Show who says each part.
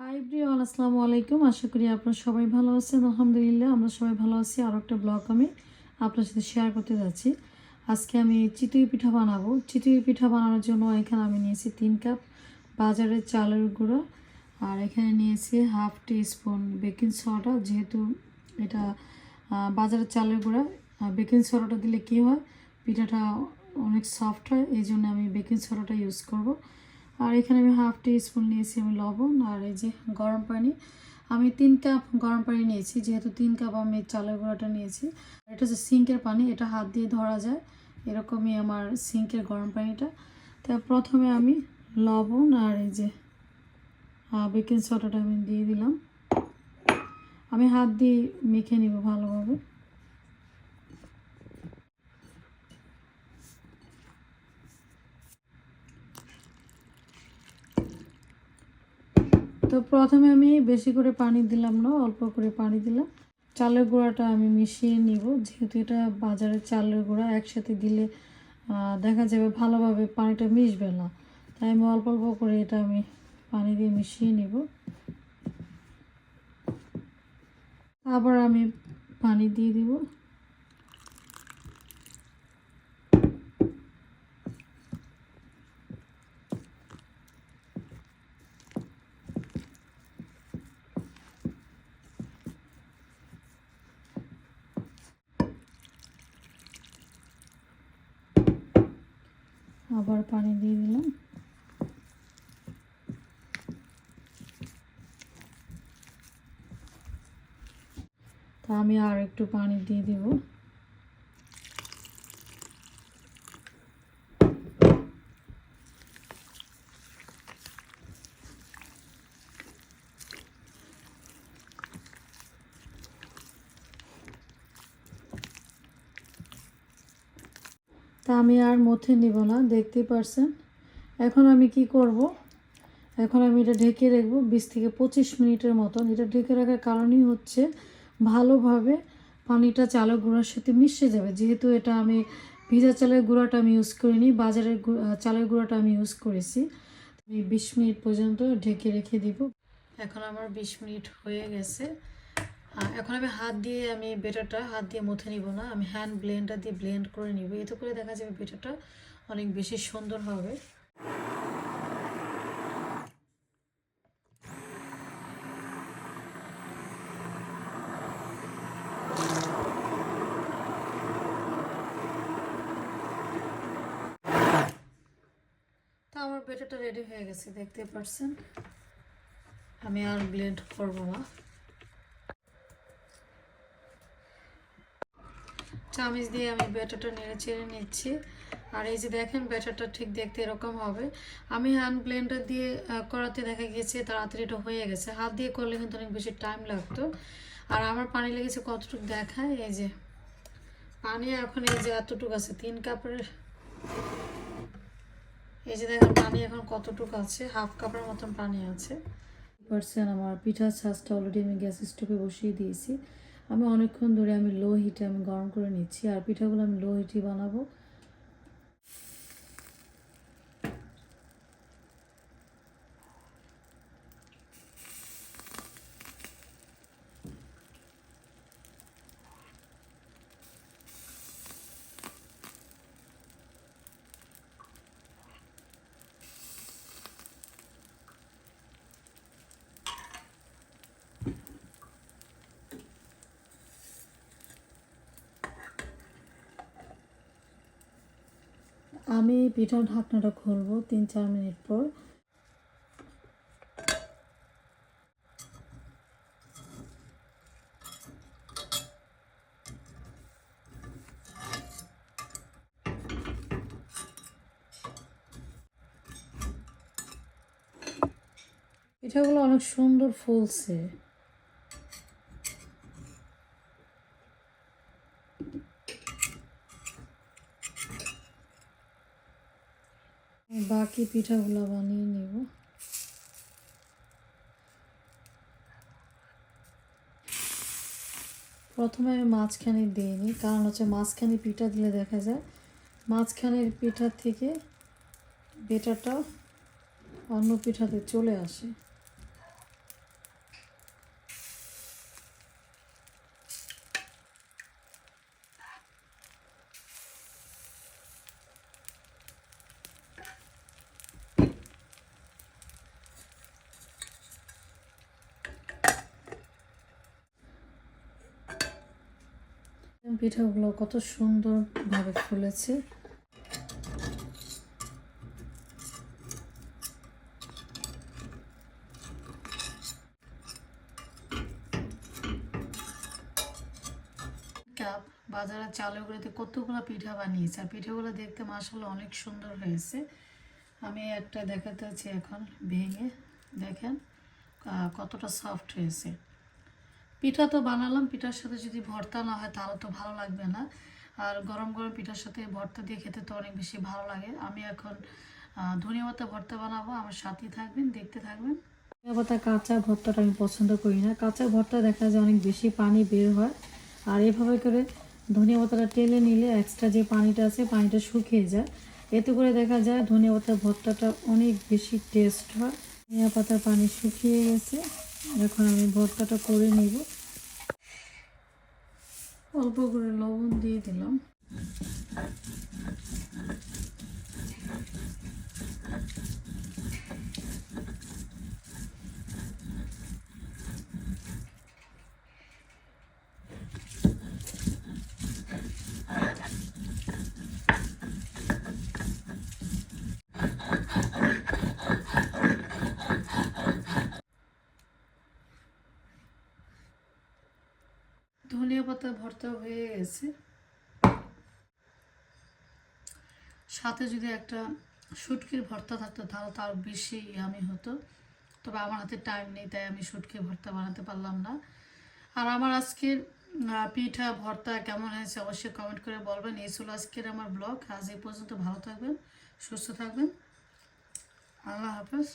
Speaker 1: High Brian আসসালামু আলাইকুম। আশা করি আপনারা সবাই ভালো আছেন। আলহামদুলিল্লাহ, আমরা সবাই ভালো আছি। আর একটা ব্লগ আমি আপনার সাথে শেয়ার করতে যাচ্ছি। আজকে আমি চিতই পিঠা বানাবো। চিতই পিঠা বানানোর জন্য এখানে আমি নিয়েছি তিন কাপ বাজারের চালের গুঁড়ো আর এখানে নিয়েছি half teaspoon baking soda যেহেতু এটা বাজারের চালের গুঁড়া বেকিং সোডাটা দিলে কী হয়? পিঠাটা অনেক সফট হয় এই জন্য আমি বেকিং সোডাটা ইউজ করব। আর এখানে আমি হাফ টি স্পুন নিয়েছি আমি লবণ আর এই যে গরম পানি। আমি তিন কাপ গরম পানি নিয়েছি, যেহেতু তিন কাপ আমি চালের গুঁড়াটা নিয়েছি। এটা হচ্ছে সিঙ্কের পানি, এটা হাত দিয়ে ধরা যায়, এরকমই আমার সিঙ্কের গরম পানিটা। তা প্রথমে আমি লবণ আর এই যে বেকিং সোডাটা আমি দিয়ে দিলাম। আমি হাত দিয়ে মেখে নিব ভালোভাবে। প্রথমে আমি বেশি করে পানি দিলাম না, অল্প করে পানি দিলাম। চালের গুঁড়াটা আমি মিশিয়ে নিব। যেহেতু এটা বাজারের চালের গুঁড়া, একসাথে দিলে দেখা যাবে ভালোভাবে পানিটা মিশবে না। তাই আমি অল্প অল্প করে এটা আমি পানি দিয়ে মিশিয়ে নিব। আবার আমি পানি দিয়ে দিব। আবার পানি দিয়ে দিলাম। তা আমি আর একটু পানি দিয়ে দিব। তা আমি আর মথে নিব না, দেখতেই পারছেন। এখন আমি কি করব? এখন আমি এটা ঢেকে রাখব বিশ থেকে পঁচিশ মিনিটের মতন। এটা ঢেকে রাখার কারণই হচ্ছে ভালোভাবে পানিটা চালের গুঁড়ার সাথে মিশে যাবে। যেহেতু এটা আমি ভিজা চালের গুঁড়াটা আমি ইউজ করিনি, বাজারের চালের গুঁড়াটা আমি ইউজ করেছি। আমি বিশ মিনিট পর্যন্ত ঢেকে রেখে দিব। এখন আমার বিশ মিনিট হয়ে গেছে। এখন আমি হাত দিয়ে, আমি বেটারটা হাত দিয়ে মুথে নিব না। আমি হ্যান্ড ব্লেন্ডার দিয়ে ব্লেন্ড করে নিব। এতে করে দেখা যাবে বেটারটা অনেক বেশি সুন্দর হবে। আমার বেটারটা রেডি হয়ে গেছে, দেখতে পারছেন? আমি আর ব্লেন্ড করব না। চামিচ দিয়ে আমি ব্যাটারটা নেড়ে চেড়ে নিচ্ছি। আর এই যে দেখেন, ব্যাটারটা ঠিক দেখতে এরকম হবে। আমি হ্যান্ড ব্লেন্ডার দিয়ে করাতে দেখা গেছে তাড়াতাড়ি এটা হয়ে গেছে। হাত দিয়ে করলে কিন্তু অনেক বেশি টাইম লাগতো। আর আমার পানি লেগেছে কতটুকু দেখায়? এই যে পানি এখন এই যে এতটুকু আছে, তিন কাপের। এই যে দেখেন, পানি এখন কতটুকু আছে? হাফ কাপের মতন পানি আছে। পার্সেন্ট আমার পিঠার ছাঁচটা অলরেডি আমি গ্যাস স্টোভে বসিয়ে দিয়েছি। আমি অনেকক্ষণ ধরে আমি লো হিটে আমি গরম করে নিচ্ছি, আর পিঠাগুলো আমি লো হিটে বানাবো। আমি পিঠার ঢাকনাটা খুলবো তিন চার মিনিট পর। পিঠাগুলো অনেক সুন্দর ফুলছে। বাকি পিঠাগুলো বানিয়ে নেব। প্রথমে আমি মাঝখানে দিইনি কারণ হচ্ছে মাঝখানে পিঠা দিলে দেখা যায় মাঝখানের পিঠার থেকে বেটারটা অন্য পিঠাতে চলে আসে। পিঠাগুলো কত সুন্দরভাবে ফুলেছে। কাপ বাজারে চালগুলোতে কতগুলো পিঠা বানিয়েছে। আর পিঠাগুলো দেখতে মাসাল্লাহ অনেক সুন্দর হয়েছে। আমি একটা দেখাতে আছি এখন, ভেঙে দেখেন কতটা সফট হয়েছে। পিঠা তো বানালাম, পিঠার সাথে যদি ভর্তা না হয় তাহলে তো ভালো লাগবে না। আর গরম গরম পিঠার সাথে ভর্তা দিয়ে খেতে তো অনেক বেশি ভালো লাগে। আমি এখন ধনিয়া পাতা ভর্তা বানাবো, আমার সাথেই থাকবেন, দেখতে থাকবেন। ধনিয়া কাঁচা ভর্তাটা আমি পছন্দ করি না। কাঁচা ভর্তা দেখা যায় অনেক বেশি পানি বের হয়। আর এভাবে করে ধনিয়া পাতাটা টেলে নিলে এক্সট্রা যে পানিটা আছে, পানিটা শুকিয়ে যায়। এতে করে দেখা যায় ধনিয়া পাতার ভর্তাটা অনেক বেশি টেস্ট হয়। ধনিয়া পাতার পানি শুকিয়ে গেছে। এখন আমি ভর্তাটা করে নিব। অল্প করে লবণ দিয়ে দিলাম। ধনিয়া পাতা ভর্তা হয়ে গেছে। সাথে যদি একটা শুটকির ভর্তা থাকতো, তাহলে তার বেশি আমি হতো। তবে আমার হাতে টাইম নেই, তাই আমি শুটকির ভর্তা বানাতে পারলাম না। আর আমার আজকের পিঠা, ভর্তা কেমন হয়েছে অবশ্যই কমেন্ট করে বলবেন। এই ছিল আজকের আমার ব্লগ আজ এই পর্যন্ত ভালো থাকবেন, সুস্থ থাকবেন। আল্লাহ হাফেজ।